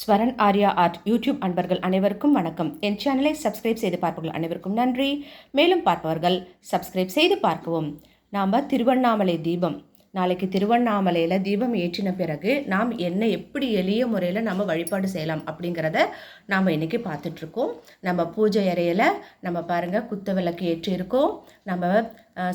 Swaran Arya art YouTube அன்பர்கள் அனைவருக்கும் வணக்கம். என் சேனலை சப்ஸ்கிரைப் செய்து பார்ப்பவர்கள் அனைவருக்கும் நன்றி. மேலும் பார்ப்பவர்கள் சப்ஸ்கிரைப் செய்து பார்க்கவும். நாம் திருவண்ணாமலை தீபம். நாளைக்கு திருவண்ணாமலையில் தீபம் ஏற்றின பிறகு நாம் என்ன எப்படி எளிய முறையில் நம்ம வழிபாடு செய்யலாம் அப்படிங்கிறத நாம் இன்றைக்கி பார்த்துட்ருக்கோம் நம்ம பூஜை அறையில் நம்ம பாருங்கள் குத்த விளக்கு ஏற்றியிருக்கோம் நம்ம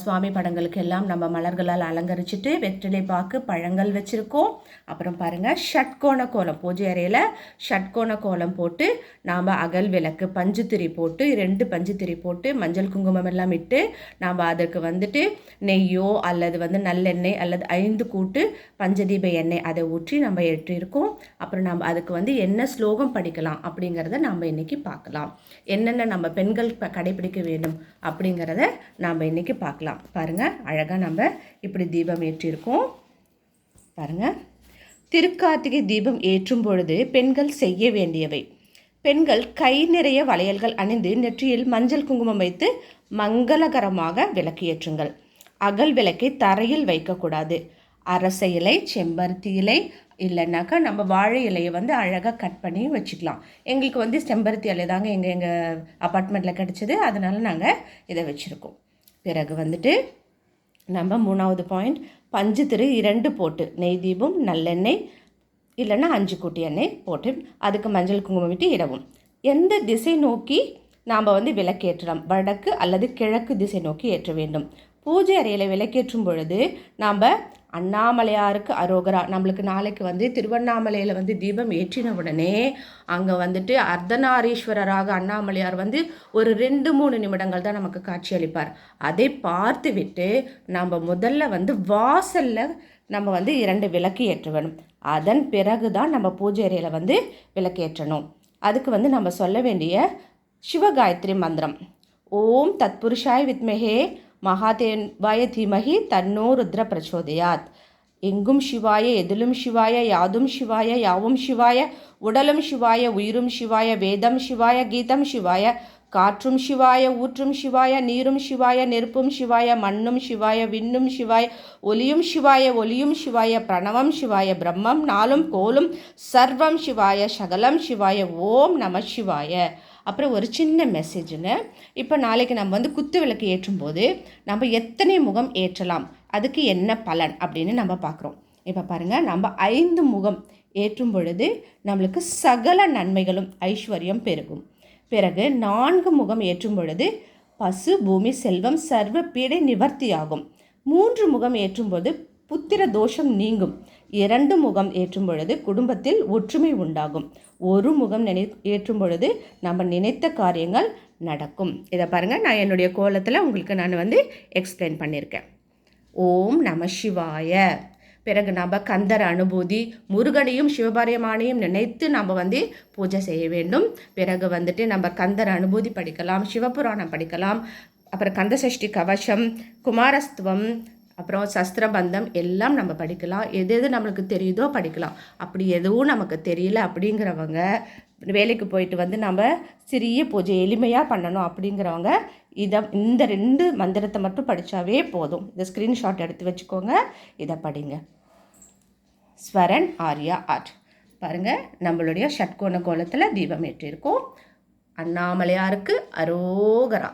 சுவாமி படங்களுக்கு எல்லாம் நம்ம மலர்களால் அலங்கரிச்சிட்டு வெற்றிலை பாக்கு பழங்கள் வச்சுருக்கோம். அப்புறம் பாருங்கள் ஷட்கோண கோலம் பூஜை அறையில் ஷட்கோண கோலம் போட்டு நாம் அகல் விளக்கு பஞ்சுத்திரி போட்டு ரெண்டு பஞ்சுத்திரி போட்டு மஞ்சள் குங்குமம் எல்லாம் இட்டு நாம் அதற்கு வந்துட்டு நெய்யோ அல்லது வந்து நல்லெண்ணெய் அல்லது ஐந்து கூட்டு பஞ்சதீப எண்ணெய் அதை ஊற்றி நம்ம ஏற்றிருக்கோம். அப்புறம் நம்ம அதுக்கு வந்து என்ன ஸ்லோகம் படிக்கலாம் அப்படிங்கிறத நாம் இன்னைக்கு பார்க்கலாம். என்னென்ன நம்ம பெண்கள் கடைபிடிக்க வேண்டும் அப்படிங்கிறத நாம் இன்னைக்கு பார்க்கலாம். பார்க்கலாம். பாருங்கள் அழகாக நம்ம இப்படி தீபம் ஏற்றியிருக்கோம் பாருங்கள் திருக்கார்த்திகை தீபம் ஏற்றும் பொழுது பெண்கள் செய்ய வேண்டியவை. பெண்கள் கை நிறைய வளையல்கள் அணிந்து நெற்றியில் மஞ்சள் குங்குமம் வைத்து மங்களகரமாக விளக்கு ஏற்றுங்கள். அகல் விளக்கை தரையில் வைக்கக்கூடாது. அரச இலை செம்பருத்தி இலை இல்லைன்னாக்கா நம்ம வாழை இலையை வந்து அழகாக கட் பண்ணி வச்சுக்கலாம். எங்களுக்கு வந்து செம்பருத்தி இலை தாங்க எங்கள் எங்கள் அப்பார்ட்மெண்ட்டில் கிடச்சிது. அதனால் நாங்கள் இதை வச்சுருக்கோம். பிறகு வந்துட்டு நம்ம மூணாவது பாயிண்ட் பஞ்சு திரு இரண்டு போட்டு நெய் தீபம் நல்லெண்ணெய் இல்லைன்னா அஞ்சு கூட்டி எண்ணெய் போட்டு அதுக்கு மஞ்சள் குங்குமம் விட்டு இடவும். எந்த திசை நோக்கி நாம் வந்து விளக்கேற்றலாம்? வடக்கு அல்லது கிழக்கு திசை நோக்கி ஏற்ற வேண்டும்? பூஜை அறையில் விளக்கேற்றும் பொழுது நாம் அண்ணாமலையாருக்கு அரோகரா நம்மளுக்கு நாளைக்கு வந்து திருவண்ணாமலையில் வந்து தீபம் ஏற்றின உடனே அங்கே வந்துட்டு அர்த்தநாரீஸ்வரராக அண்ணாமலையார் வந்து ஒரு ரெண்டு மூணு நிமிடங்கள் தான் நமக்கு காட்சியளிப்பார் அதை பார்த்து விட்டு நம்ம முதல்ல வந்து வாசலில் நம்ம வந்து இரண்டு விளக்கு ஏற்ற வேணும் அதன் பிறகு தான் நம்ம பூஜை அறையில் வந்து விளக்கேற்றணும் அதுக்கு வந்து நம்ம சொல்ல வேண்டிய சிவகாயத்ரி மந்திரம். ஓம் தத்புருஷாய் வித்மஹே மகாதேவாய தீமகி தன்னோ ருத்ர பிரச்சோதயாத். எங்கும் சிவாய எதிலும் சிவாய யாதும் சிவாய யாவும் சிவாய உடலும் சிவாய உயிரும் சிவாய வேதம் சிவாய கீதம் சிவாய காற்றும் சிவாய ஊற்றும் சிவாய நீரும் சிவாய நெருப்பும் சிவாய மண்ணும் சிவாய விண்ணும் சிவாய ஒலியும் சிவாய ஒலியும் சிவாய பிரணவம் சிவாய பிரம்மம் நாளும் கோலும் சர்வம் சிவாய சகலம் சிவாய ஓம் நம சிவாய. அப்புறம் ஒரு சின்ன மெசேஜுங்க இப்போ நாளைக்கு நம்ம வந்து குத்து விளக்கு ஏற்றும் போது நம்ம எத்தனை முகம் ஏற்றலாம்? அதுக்கு என்ன பலன்? அப்படின்னு நம்ம பார்க்குறோம். இப்போ பாருங்கள் நம்ம ஐந்து முகம் ஏற்றும் பொழுது நம்மளுக்கு சகல நன்மைகளும் ஐஸ்வர்யம் பெருகும். பிறகு நான்கு முகம் ஏற்றும் பொழுது பசு பூமி செல்வம் சர்வ பீடை நிவர்த்தியாகும். மூன்று முகம் ஏற்றும்போது புத்திர தோஷம் நீங்கும். இரண்டு முகம் ஏற்றும் பொழுது குடும்பத்தில் ஒற்றுமை உண்டாகும். ஒரு முகம் நினை ஏற்றும் பொழுது நம்ம நினைத்த காரியங்கள் நடக்கும். இதை பாருங்கள் நான் என்னுடைய கோலத்தில் உங்களுக்கு நான் வந்து எக்ஸ்பிளைன் பண்ணியிருக்கேன் ஓம் நம சிவாய. பிறகு நம்ம கந்தர் அனுபூதி முருகனையும் சிவபாரியமானையும் நினைத்து நம்ம வந்து பூஜை செய்ய வேண்டும். பிறகு வந்துட்டு நம்ம கந்தர் அனுபூதி படிக்கலாம் சிவபுராணம் படிக்கலாம். அப்புறம் கந்தசஷ்டி கவசம் குமாரஸ்துவம் அப்புறம் சஸ்திரபந்தம் எல்லாம் நம்ம படிக்கலாம். எது எது நம்மளுக்கு தெரியுதோ படிக்கலாம். அப்படி எதுவும் நமக்கு தெரியல அப்படிங்கிறவங்க வேலைக்கு போயிட்டு வந்து நம்ம சிறிய பூஜை எளிமையாக பண்ணணும் அப்படிங்கிறவங்க இதை இந்த ரெண்டு மந்திரத்தை மட்டும் படித்தாவே போதும். இந்த ஸ்க்ரீன்ஷாட் எடுத்து வச்சுக்கோங்க. இதை படிங்க. ஸ்வரன் ஆர்யா ஆர்ட். பாருங்கள் நம்மளுடைய ஷட்கோண கோலத்தில் தீபம் ஏற்றிருக்கோம். அண்ணாமலையாருக்கு அரோகரா.